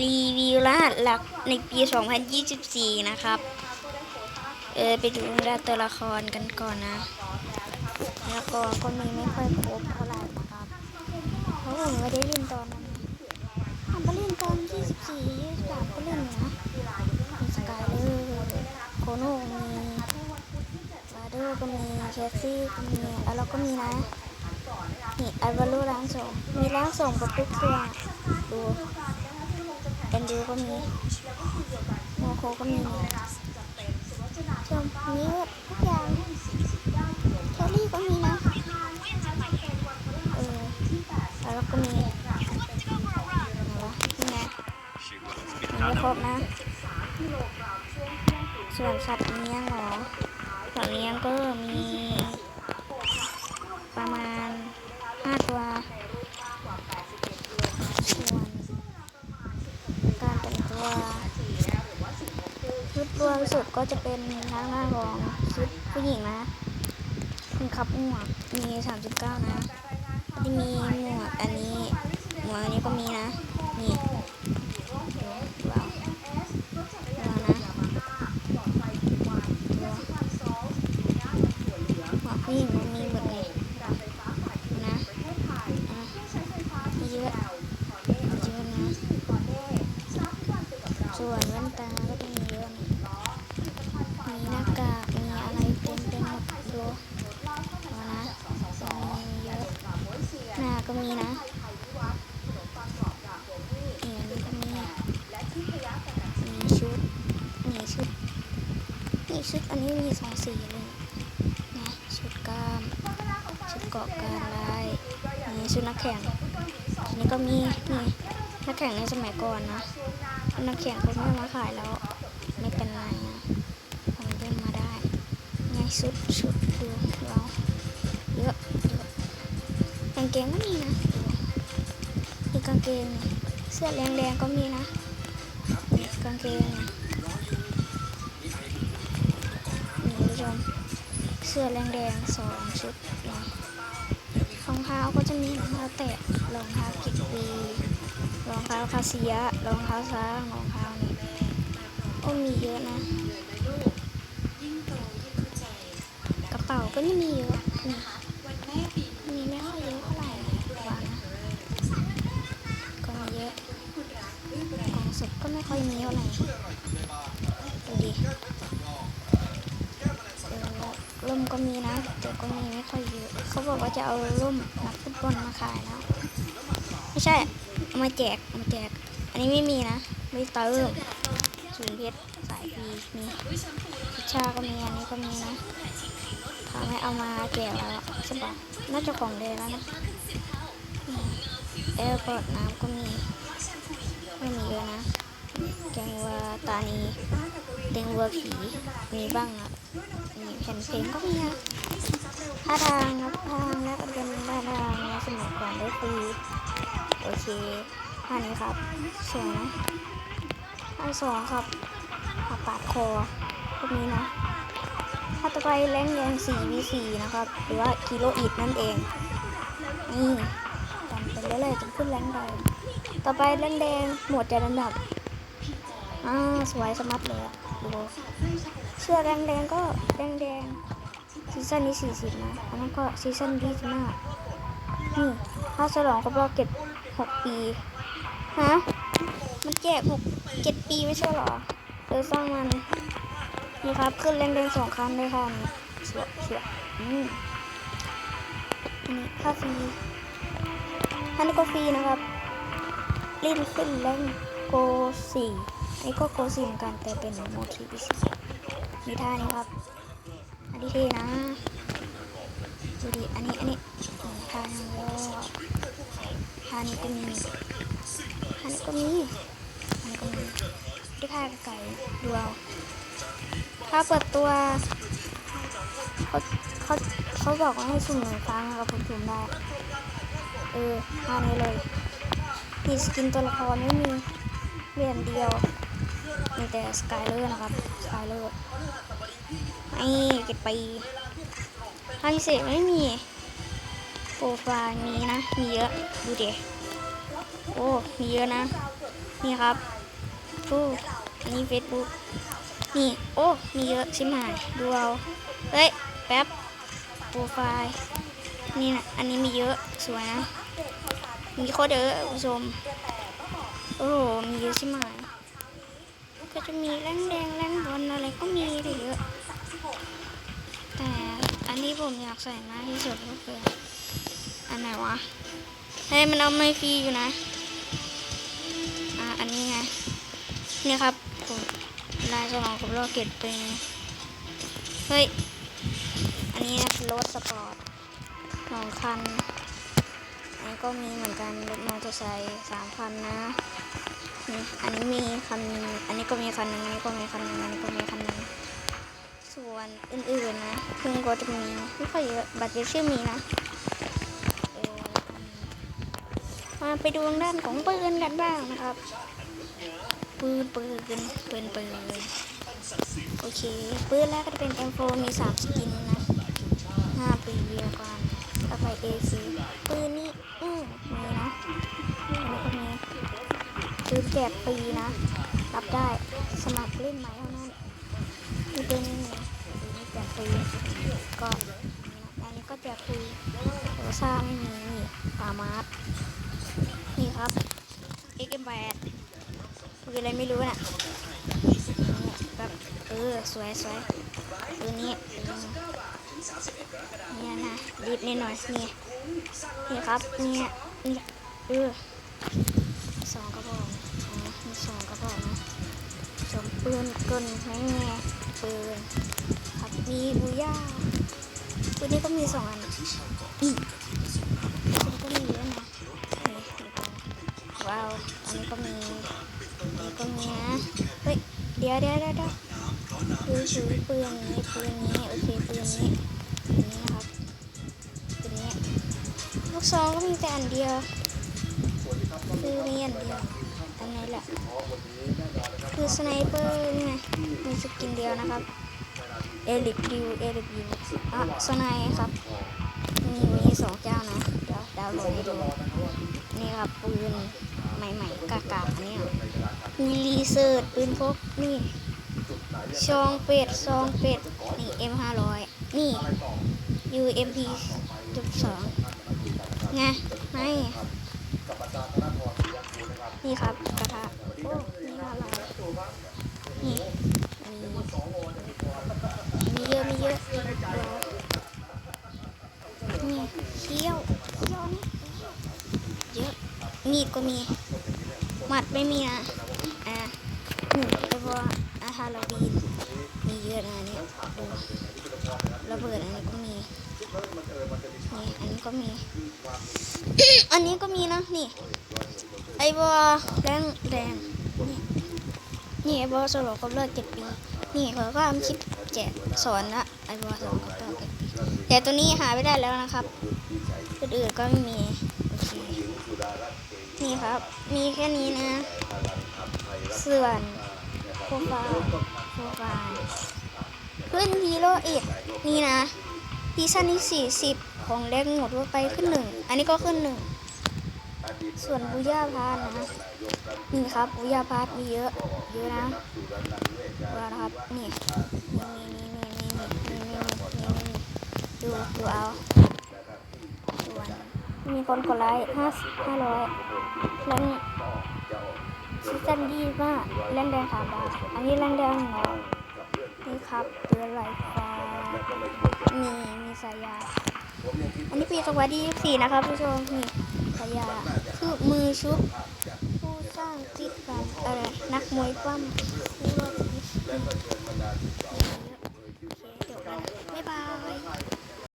รีวิวรหัสหลักในปี 2024 นะครับ เออไปดูรตัวละครกันก่อนนะ แล้วก็ก็มีไม่ค่อยครบเท่าไหร่นะครับ เพราะผมไม่ได้เล่นตอนนั้นผมไปเล่นตอน 24 23ก็เล่นนะมีสกายเลอร์โคโน่มีบาร์เดอร์ก็มีแคสซี่ก็มีแล้วเราก็มีนะ นี่อัลวาโลล้างส่งมีล้างส่งกับทุกตัวดู แอนดิวก็มีโมโคก็มีชมมีหมดทุกอย่างแคลรี่ก็มีนะเออแล้วก็มีไหนวะนี่ไงยังไม่ครบนะ ส่วนสัตว์เลี้ยงเหรอสัตว์เลี้ยงก็มีประมาณห้าตัว ส่วนการแต่งตัวชุดรวมสุด ก็จะเป็นทางหน้าของชุดผู้หญิงนะคุณขับหมวกมี39นะที่มีหมวกอันนี้หมวกอันนี้ก็มีนะ นี่ดูว้าวว้าวนะหมวกผู้หญิงมันมีหมดเลยนะอะเยอะเยอะนะส่วนแว่นตาก็จะมีเยอะนะมีหน้ากาก มีอะไรเต็มไปหมดดูเอานะมีเยอะ หน้าก็มีนะนี่อันนี้ก็มี มีชุด มีชุด มี ชุดอันนี้มีสองสีเลยนะชุดกล้ามชุดเกาะกลางลายนี่ชุดนักแข่งอันนี้ก็มีนี่นักแข่งในสมัยก่อนนะนักแข่งเขาไม่มาขายแล้วไม่เป็นไรนะผมเดินมาได้ไงชุดชุดดูเราเยอะเยอะกางเกงก็มีนะมีกางเกงเสื้อแดงๆก็มีนะกางเกง เสื้อแดงๆสองชุดนะรองเท้าก็จะมีรองเท้าแตะรองเท้ากิดปีรองเท้าคาเซียรองเท้าซ้างรองเท้านี่ก็มีเยอะนะกระเป๋าก็ไม่มีเยอะนี่มีไม่ค่อยเยอะเท่าไหร่วานะก็เยอะกองสุดก็ไม่ค่อยมีเท่าไหร่ดูดิ ร่มก็มีนะ แต่ก็มีไม่ค่อยเยอะเขาบอกว่าจะเอาร่มนักฟุตบอลมาขายแล้วไม่ใช่เอามาแจกเอามาแจก อันนี้ไม่มีนะ ไม่เติมสูงเพชรสายฟรีมีพิชาก็มีอันนี้ก็มีนะเขาไม่เอามาแจกแล้วอะใช่ปะน่าจะของเดยแล้วนะแอืมเออเปิดน้ำก็มีไม่มีเยอะนะแกงวัวตานี แกงวัวผีมีบ้างอะมีแผ่นเพลงก็มีนะท่าทางนะท่าทางและเป็นท่าทางในสมัยก่อนได้ฟรีโอเคท่านี้ครับสวยนะท่าสองครับผ่าปาดคอพวกนี้นะถ้าต่อไปแรงแดง 4v4 นะครับ หรือว่ากิโลอิดนั่นเอง นี่ตามไปเรื่อยๆจนขึ้นแรงแดงต่อไปแรงแดงหมวดจัดอันดับอ่าสวยสมัดเลยอะ เสื้อแรงแดงก็แรงแดงซีซั่นนี้40นะ อันนั้นก็ซีซั่น25นี่ถ้าฉลองครบรอบเก็บ6ปี ฮะ มันแจก6 7ปีไม่ใช่หรอเออสร้างมัน นี่ครับ ขึ้นแรงเดินสองคันเลยค่ะนี่เสือเสืออืมอันนี้ค่าฟรีอันนี้ก็ฟรีนะครับเล่นขึ้นแรงโกสี่ นนี้ก็โกสี่เหมือนกันแต่เป็นโมทีพีซีมีท่านี้ครับ อันนี้เท่นะดูดิอันนี้อันนี้ท่านี้ก็ท่านี้ก็มีท่านี้ก็มีอันนี้ก็มีที่ท่าไก่ดูเอาถ้าเปิดตัวเขาเขาเขาบอกว่าให้สุ่มหนึ่งครั้งนะครับผมสุ่มได้ เออท่านี้เลยมีสกินตัวละครไม่มีเหรียญเดียว มีแต่สกายเลอร์นะครับ สกายเลอร์ไอ้เก็บไปท่าพิเศษไม่มี โปรไฟล์มีนะ มีเยอะ ดูเดี๋โอ้ มีเยอะนะ นี่ครับฟูอันนี้ Facebook นี่ โอ้ มีเยอะชิมหายดูเอา เฮ้ย แป๊บ โปรไฟล์ นี่นะ อันนี้มีเยอะ สวยนะ มีโคตรเยอะคุณผู้ชม โอ้ มีเยอะชิมหาย จะมีแรงแดงแรงบอลอะไรก็มีเยอะ แต่อันนี้ผมอยากใส่มากที่สุดก็คือ อันไหนวะเฮ้ยมันเอาไม่ฟรีอยู่นะ อ่าอันนี้ไง นี่ครับผมลายสมองผมรอเก็บเป็นเฮ้ย อันนี้นะรถสปอร์ตสองคันอันนี้ก็มีเหมือนกันรถมอเตอร์ไซค์สามคันนะ อันนี้มีคันนึงอันนี้ก็มีคันหนึ่งอันนี้ก็มีคันหนึ่งอันนี้ก็มีคันหนึ่งส่วนอื่นๆนะเพิ่งก็จะมีไม่ค่อยเยอะบัตรเดชื่อมีนะมาไปดูด้านของปืนกันบ้างนะครับ ปืนปืนปืนปืนปืนโอเคปืนแรกก็จะเป็น M4 มีสามสกินนะห้าปีเดียวกันต่อไป AC ปืนแจกปีนะ รับได้สมัครเล่นไหมเท่านั้นมีปืนนี้ปืนนี้แจกปีก็อันนี้ก็แจกปีโอซ่าไม่มีปามาร์นี่ครับ XM8 คืออะไรไม่รู้น่ะแบบเออ สวยสวยตัวนี้เนี่ยนะรีบนิดหน่อยนี่นี่ครับเนี่ยนี่เออสองกระบอก สองกระบอกนะสมปืนกลแม่แง่ปืนครับมีบูย่าปืนนี้ก็มีสองอันอืมปืนก็มีเยอะนะว้าวอันนี้ก็มีนี่ก็มีนะเฮ้ยเดี๋ยวเดี๋ยวเดี๋ยวเดี๋ยวปืนถือปืนนี้ปืนนี้โอเคปืนนี้ปืนนี้ครับปืนนี้ลูกซองก็มีแต่อันเดียวคือมีอันเดียวันนี้แหละ คือสไนเปอร์นี่ไงมีสกินเดียวนะครับ เอลิกดิวเอลิกดิวอะสไนครับ มีมีสองเจ้านะ เดี๋ยวดาวน์โหลดให้ดูนี่ครับปืนใหม่ๆกากาอันนี้อะมีรีเซิร์ชปืนพกนี่ซองเป็ดซองเป็ดนี่ M ห้าร้อยนี่ UMP จุดสองไงไม่ นี่ครับกระทะโอ้นี่อะไรนี่มีมีเยอะมีเยอะนี่เขี้ยวเขี้ยวนี่เยอะมีดก็มีหมัดไม่มีนะอ่าหนึ่งแล้วก็อาฮาลาบีนมีเยอะนะอันนี่ดูระเบิดอันนี้ก็มีนี่อันนี้ก็มี อันนี้ก็มีนะนี่ ไอ้บอแดงแดงนี่นี่ไอ้บอสโลก็เลิกเจ็ดปี นี่เขาก็ทำคลิปแจกสอนละไอ้บอสโลก็เลิกเจ็ดปีแต่ตัวนี้หาไม่ได้แล้วนะครับตัวอื่นก็ไม่มีโอเคนี่ครับ มีแค่นี้นะ ส่วนโปรไฟล์โปรไฟล์ขึ้นฮีโร่อีกนี่นะซีซั่นที่สี่สิบของเล็กหมดว่าไปขึ้นหนึ่งอันนี้ก็ขึ้นหนึ่ง ส่วนบูย่าพาร์ทนะนี่ครับบูย่าพาร์ทมีเยอะ เยอะนะว่านะครับนี่นี่ นี่นี่นี่นี่นี่นี่นี่นี่ดูดูเอาส่วนมีคนกดไลค์ห้าห้าร้อยแล้วนี่ซีซั่นยี่มากเล่นแดงสามบาทอันนี้เล่นแดงหนึ่งนี่ครับเตือนไหลฟ้ามีมีสายยาอันนี้ปีสวัสดีสี่นะครับผู้ชมนี่สายยา คือมือชุบผู้สร้างติดกันอะไรนักมวยปั้มผู้รอดชีวิตโอเคเดี๋ยวกันบ๊ายบาย